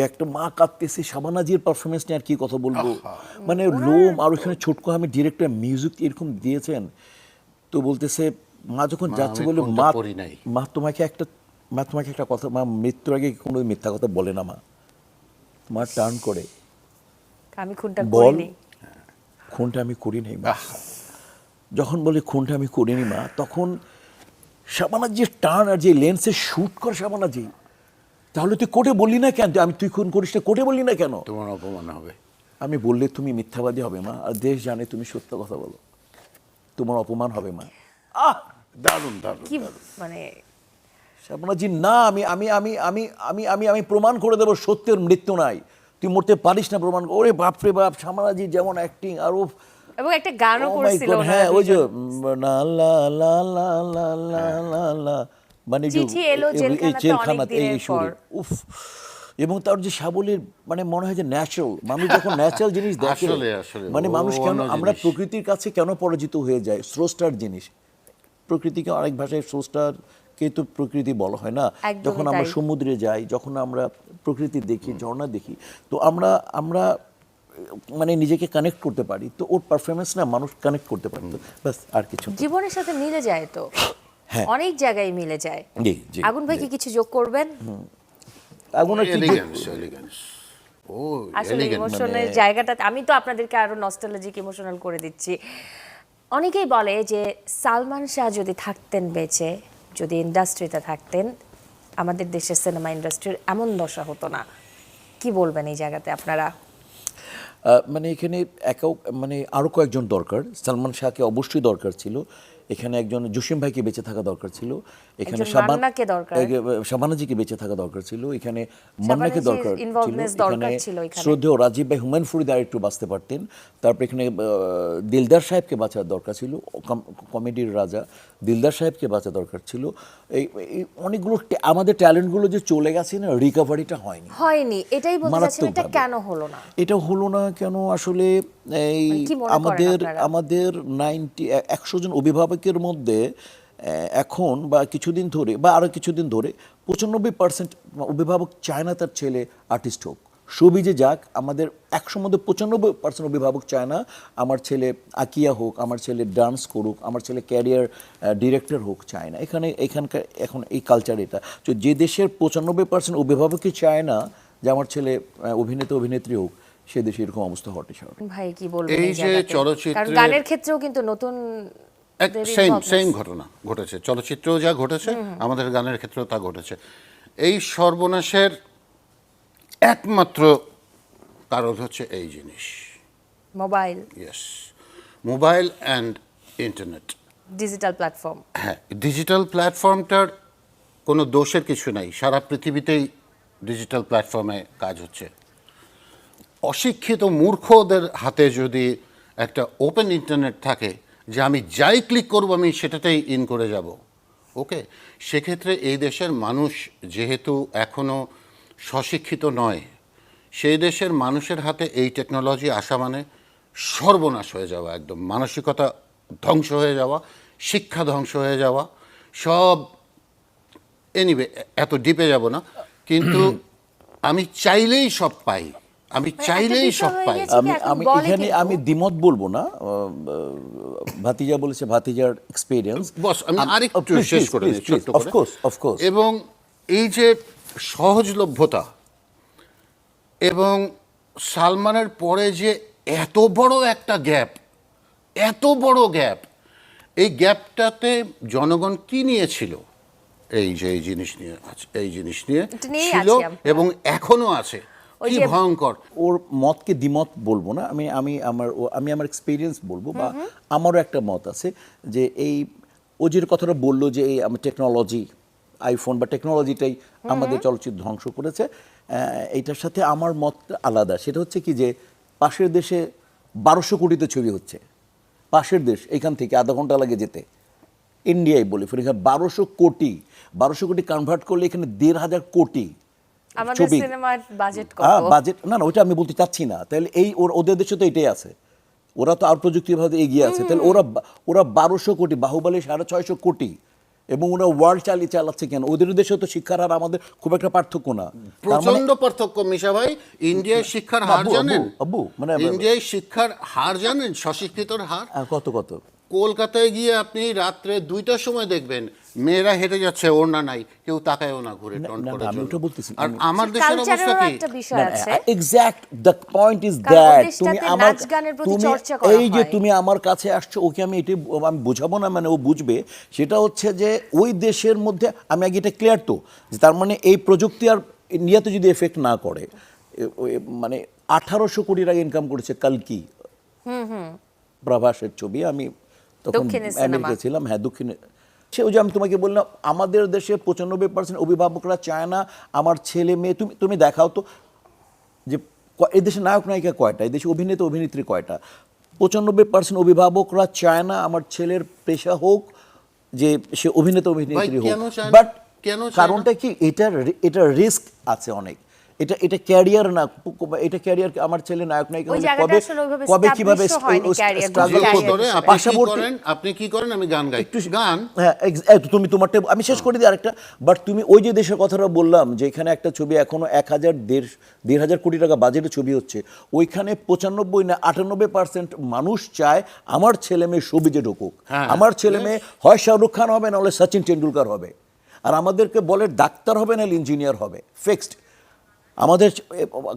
একটা মা কাঁদতেছে শাবানাজির পারফরমেন্স নিয়ে আর কি কথা বলব? মানে লোম আর ওখানে ছোটকো আমি ডিরেক্টর মিউজিক এরকম দিয়েছেন। তো বলতেছে মা যখন যাচ্ছে বলে মা। মা তোমাকে একটা মা তোমাকে একটা কথা মা মৃত্যুর আগে কোনো মিথ্যা কথা বলে না মা। মা টার্ন করে। আমি খুনটা বল। খুনটা আমি করি নাই মা। যখন বলে খুনটা আমি করিনি মা তখন শাবানার যে টার্ন আর যে লেন্সে শুট করে শাবানাজি তাহলে তুই কোর্টে বললি না কেন? আমি তুই খুন করিস না কোর্টে বললি না কেন? তোমার অপমান হবে। আমি বললে তুমি মিথ্যাবাদী হবে মা আর দেশ জানে তুমি সত্য কথা বলো। তোমার অপমান হবে মা। আহ! দারুণ মানে না আমি আমি আমি আমি আমি আমি আমি প্রমাণ করে দেবো সত্যের মৃত্যু নাই। তুই মরতে পারিস না প্রমাণ ওরে বাপরে বাপ শামনাজি যেমন অ্যাক্টিং আরও এবং একটা গানও oh করেছিল হ্যাঁ ওই যে লা লা লা লা লা লা। মানে এলো এই- সুরে উফ। এবং তার যে সাবলীর মানে মনে হয় যে ন্যাচারাল মানুষ যখন ন্যাচারাল জিনিস দেখে আসলে, আসলে, মানে মানুষ কেন আমরা প্রকৃতির কাছে কেন পরাজিত হয়ে যায় স্রষ্টার জিনিস। প্রকৃতিকে অনেক ভাষায় স্রষ্টারকে তো প্রকৃতি বলা হয় না। যখন আমরা সমুদ্রে যাই যখন আমরা প্রকৃতি দেখি ঝর্ণা দেখি তো আমরা আমরা মানে নিজেকে কানেক্ট করতে পারি। তো ওর পারফরমেন্স না মানুষ কানেক্ট করতে পারতো। ব্যাস আর কিছু জীবনের সাথে মিলে যায় তো। অনেক জায়গায় মিলে যায়। জি জি আগুন ভাই কি কিছু যোগ করবেন? ও আসলে ইমোশনের জায়গাটা আমি তো আপনাদেরকে আরও নস্টালজিক ইমোশনাল করে দিচ্ছি। অনেকেই বলে যে সালমান শাহ যদি থাকতেন বেঁচে যদি ইন্ডাস্ট্রিতে থাকতেন আমাদের দেশের সিনেমা ইন্ডাস্ট্রির এমন দশা হতো না। কি বলবেন এই জায়গাতে আপনারা? আহ, মানে এখানে একাও মানে আরও কয়েকজন দরকার। সালমান শাহকে অবশ্যই দরকার ছিল। এখানে একজন জসিম ভাইকে বেঁচে থাকা দরকার ছিল। এখানে শাবানাজিকে বেঁচে থাকা দরকার ছিল। এখানে মান্নাকে দরকার ছিল। এখানে শ্রদ্ধেয় রাজীব ভাই হুমায়ুন ফরিদ আর একটু বাঁচতে পারতেন। তারপর এখানে দিলদার সাহেবকে বাঁচার দরকার ছিল। কমেডির রাজা দিলদার সাহেবকে বাঁচা দরকার ছিল। এই অনেকগুলো আমাদের ট্যালেন্টগুলো যে চলে গেছে না রিকভারিটা হয়নি। হয়নি। এটাই বলতে এটা কেন হলো না? এটা হলো না কেন? আসলে এই মানে আমাদের আমাদের নাইনটি একশো জন অভিভাবকের মধ্যে এখন বা কিছুদিন ধরে বা আরও কিছুদিন ধরে পঁচানব্বই পার্সেন্ট অভিভাবক চায় না তার ছেলে আর্টিস্ট হোক। ছবি যে যাক আমাদের একশোর মধ্যে পঁচানব্বই পার্সেন্ট অভিভাবক চায় না আমার ছেলে আকিয়া হোক আমার ছেলে ডান্স করুক আমার ছেলে ক্যারিয়ার ডিরেক্টর হোক চায় না। এখানে এখানকার এখন এই কালচার এটা। তো যে দেশের পঁচানব্বই পার্সেন্ট অভিভাবকই চায় না যে আমার ছেলে অভিনেতা অভিনেত্রী হোক সে দেশে এরকম অবস্থা ঘটে শহরে ভাই কি বলবেন এই এই যে চলচ্চিত্র গানের ক্ষেত্রেও কিন্তু নতুন সেম সেম ঘটনা ঘটেছে। চলচ্চিত্রেও যা ঘটেছে আমাদের গানের ক্ষেত্রেও তা ঘটেছে। এই সর্বনাশের একমাত্র কারণ হচ্ছে এই জিনিস। Mobile. Yes mobile and internet digital platform হ্যাঁ ডিজিটাল প্ল্যাটফর্মটার কোনো দোষের কিছু নাই। সারা পৃথিবীতেই ডিজিটাল প্ল্যাটফর্মে কাজ হচ্ছে। অশিক্ষিত মূর্খদের হাতে যদি একটা ওপেন ইন্টারনেট থাকে যে আমি যাই ক্লিক করব আমি সেটাতেই ইন করে যাব। ওকে? সেক্ষেত্রে এই দেশের মানুষ যেহেতু এখনও স্বশিক্ষিত নয়, সেই দেশের মানুষের হাতে এই টেকনোলজি আসা মানে সর্বনাশ হয়ে যাওয়া একদম। মানসিকতা ধ্বংস হয়ে যাওয়া, শিক্ষা ধ্বংস হয়ে যাওয়া, সব এনিবে এত ডিপে যাব না। কিন্তু আমি চাইলেই সব পাই। আমি চাইলেই সব পাই। আমি আমি এখানে আমি দ্বিমত বলব না ভাতিজা বলেছে ভাতিজার এক্সপিরিয়েন্স বস আমি আরেকটু শেষ করে দিই ছোট্ট করে। অফকোর্স অফকোর্স এবং এই যে সহজলভ্যতা এবং সালমানের পরে যে এত বড় একটা গ্যাপ এত বড় গ্যাপ এই গ্যাপটাতে জনগণ কি নিয়েছিল? এই যে এই জিনিস নিয়ে এই জিনিস নিয়ে ছিল এবং এখনও আছে। কি ভয়ঙ্কর। ওর মতকে দ্বিমত বলব না আমি আমি আমার ও- আমি আমার এক্সপিরিয়েন্স বলব বা আমারও একটা মত আছে যে এই ও যে কথাটা বলল যে এই আমার টেকনোলজি আইফোন বা টেকনোলজিটাই আমাদের চলচ্চিত্র ধ্বংস করেছে এইটার সাথে আমার মত আলাদা। সেটা হচ্ছে কি যে পাশের দেশে বারোশো কোটিতে ছবি হচ্ছে। পাশের দেশ এখান থেকে আধা ঘণ্টা লাগে যেতে। ইন্ডিয়ায় বলি ফির এখানে বারোশো কোটি বারোশো কোটি কনভার্ট করলে এখানে দেড় হাজার কোটি আমাদের ছবি। সিনেমার বাজেট হ্যাঁ কত বাজেট না না ওইটা আমি বলতে চাচ্ছি না। তাহলে এই ওর ওদের দেশে তো এটাই আছে। ওরা তো আর প্রযুক্তিভাবে এগিয়ে আছে। তাহলে ওরা ওরা বারোশো কোটি বাহুবলী সাড়ে ছয়শো কোটি এবং ওরা ওয়ার্ল্ড চালিয়ে চালাচ্ছে কেন? ওদের দেশে তো শিক্ষার হার আমাদের খুব একটা পার্থক্য না। মানে প্রচণ্ড পার্থক্য মিশা ভাই। ইন্ডিয়ায় শিক্ষার হার জানেন? আব্বু, মানে ইন্ডিয়ায় শিক্ষার হার জানেন? স্বশিক্ষিতর হার? আহ, কত কত? কলকাতায় গিয়ে আপনি রাত্রে দুইটার সময় দেখবেন মেয়েরা হেঁটে যাচ্ছে ওড়না নাই কেউ তাকায়ও না ঘুরে টন আমি জন্য। ওটা বলতেছি আর আমার দেশের অবস্থা কি? একটা বিষয় আছে। Exact the point is that তুমি আমার তুমি এই যে তুমি আমার কাছে আসছো ওকে আমি এটি আমি বোঝাবো না মানে ও বুঝবে। সেটা হচ্ছে যে ওই দেশের মধ্যে আমি আগে এটা ক্লিয়ার তো যে তার মানে এই প্রযুক্তি আর ইন্ডিয়াতে যদি এফেক্ট না করে ওই- মানে আঠারোশো কোটি টাকা ইনকাম করেছে কালকি প্রভাসের ছবি আমি তখন আমেরিকা ছিলাম হ্যাঁ দক্ষিণে সে ওই যে আমি তোমাকে বললাম আমাদের দেশে পঁচানব্বই পার্সেন্ট অভিভাবকরা চায় না আমার ছেলে মেয়ে তুমি তুমি দেখাও তো যে ক- এই দেশে নায়ক নায়িকা কয়টা? এই দেশে অভিনেতা অভিনেত্রী কয়টা? পঁচানব্বই পার্সেন্ট অভিভাবকরা চায় না আমার ছেলের পেশা হোক যে সে অভিনেতা অভিনেত্রী হোক? বাট কেন কারণটা কি? এটার এটা রিস্ক আছে অনেক। এটা এটা ক্যারিয়ার না এটা ক্যারিয়ার আমার ছেলে নায়ক নায়িকা কবে কবে কীভাবে career করবে? আপনি পাশাপাশি- করেন? আপনি কি করেন? আমি গান গাই। একটু গান? হ্যাঁ তুমি তোমারটা আমি শেষ করে দিই আরেকটা। বাট তুমি ওই যে দেশের কথাটা বললাম যে এখানে একটা ছবি এখনও এক হাজার দেড় দেড় হাজার কোটি টাকা বাজেটের ছবি হচ্ছে ওইখানে পঁচানব্বই না আটানব্বই পার্সেন্ট মানুষ চায় আমার ছেলে মেয়ে সবিজে ঢুকুক। হ্যাঁ, আমার ছেলে মেয়ে হয় শাহরুখ খান হবে নাহলে সচিন টেন্ডুলকার হবে। আর আমাদেরকে বলে ডাক্তার হবে না ইঞ্জিনিয়ার হবে। ফিক্সড আমাদের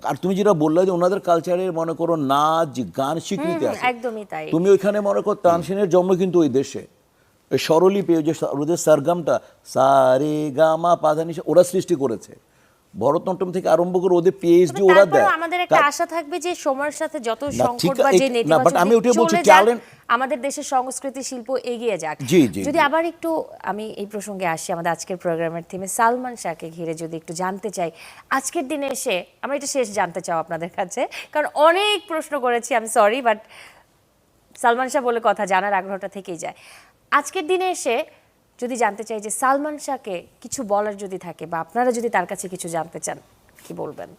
আর তুমি যেটা বললে যে ওনাদের কালচারের মনে করো নাচ গান স্বীকৃতি আছে। একদমই তাই। তুমি ওইখানে মনে করো তানসেনের জন্ম কিন্তু ওই দেশে। ওই স্বরলিপি ওই যে ওদের সারগামটা সারে গামা পাধানিসা ওরা সৃষ্টি করেছে। ভরতনাট্যম থেকে আরম্ভ করে ওদের পিএইচডি ওরা দেয়। আমাদের একটা আশা থাকবে যে সময়ের সাথে যত সংকট বা যে নেতিবাচক আমি ওটাই বলছি, talent- আমাদের দেশের সংস্কৃতি শিল্প এগিয়ে যাক। জি, জি, যদি আবার একটু আমি এই প্রসঙ্গে আসি আমাদের আজকের প্রোগ্রামের থিমে সালমান শাহকে ঘিরে যদি একটু জানতে চাই আজকের দিনে এসে আমরা এটা শেষ জানতে চাও আপনাদের কাছে কারণ অনেক প্রশ্ন করেছি আমি সরি বাট সালমান শাহ বলে কথা জানার আগ্রহটা থেকেই যায়। আজকের দিনে এসে যদি জানতে চাই যে সালমান শাহকে কিছু বলার যদি থাকে বা আপনারা যদি তার কাছে কিছু জানতে চান কি বলবেন?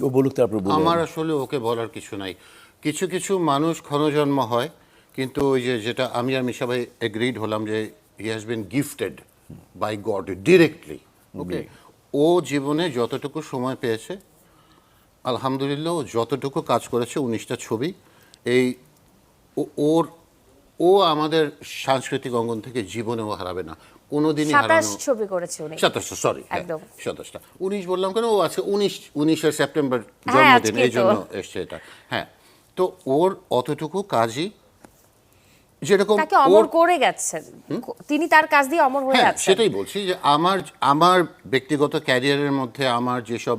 ও বলুক তারপর আমার আসলে ওকে বলার কিছু নাই। কিছু কিছু মানুষ ক্ষণজন্ম হয় কিন্তু ওই যে যেটা আমি আর সবাই এগ্রিড হলাম যে he has been gifted by God directly okay ও জীবনে যতটুকু সময় পেয়েছে আলহামদুলিল্লাহ ও যতটুকু কাজ করেছে উনিশটা ছবি এই ওর ও আমাদের সাংস্কৃতিক অঙ্গন থেকে জীবনেও হারাবে না। কোনোদিনই ছবি করেছে উনি। সাতাশটা সরি একদম। সাতাশটা। উনিশ বললাম কেন? ও আছে উনিশ উনিশে সেপ্টেম্বর হ্যাঁ, জন্মদিন এই জন্য। এসছে এটা। হ্যাঁ তো ওর অতটুকু কাজই যেরকম তাকে অমর করে গেছেন। তিনি তার কাজ দিয়ে অমর হয়ে হ্যাঁ আছেন। সেটাই বলছি যে আমার আমার ব্যক্তিগত ক্যারিয়ারের মধ্যে আমার যেসব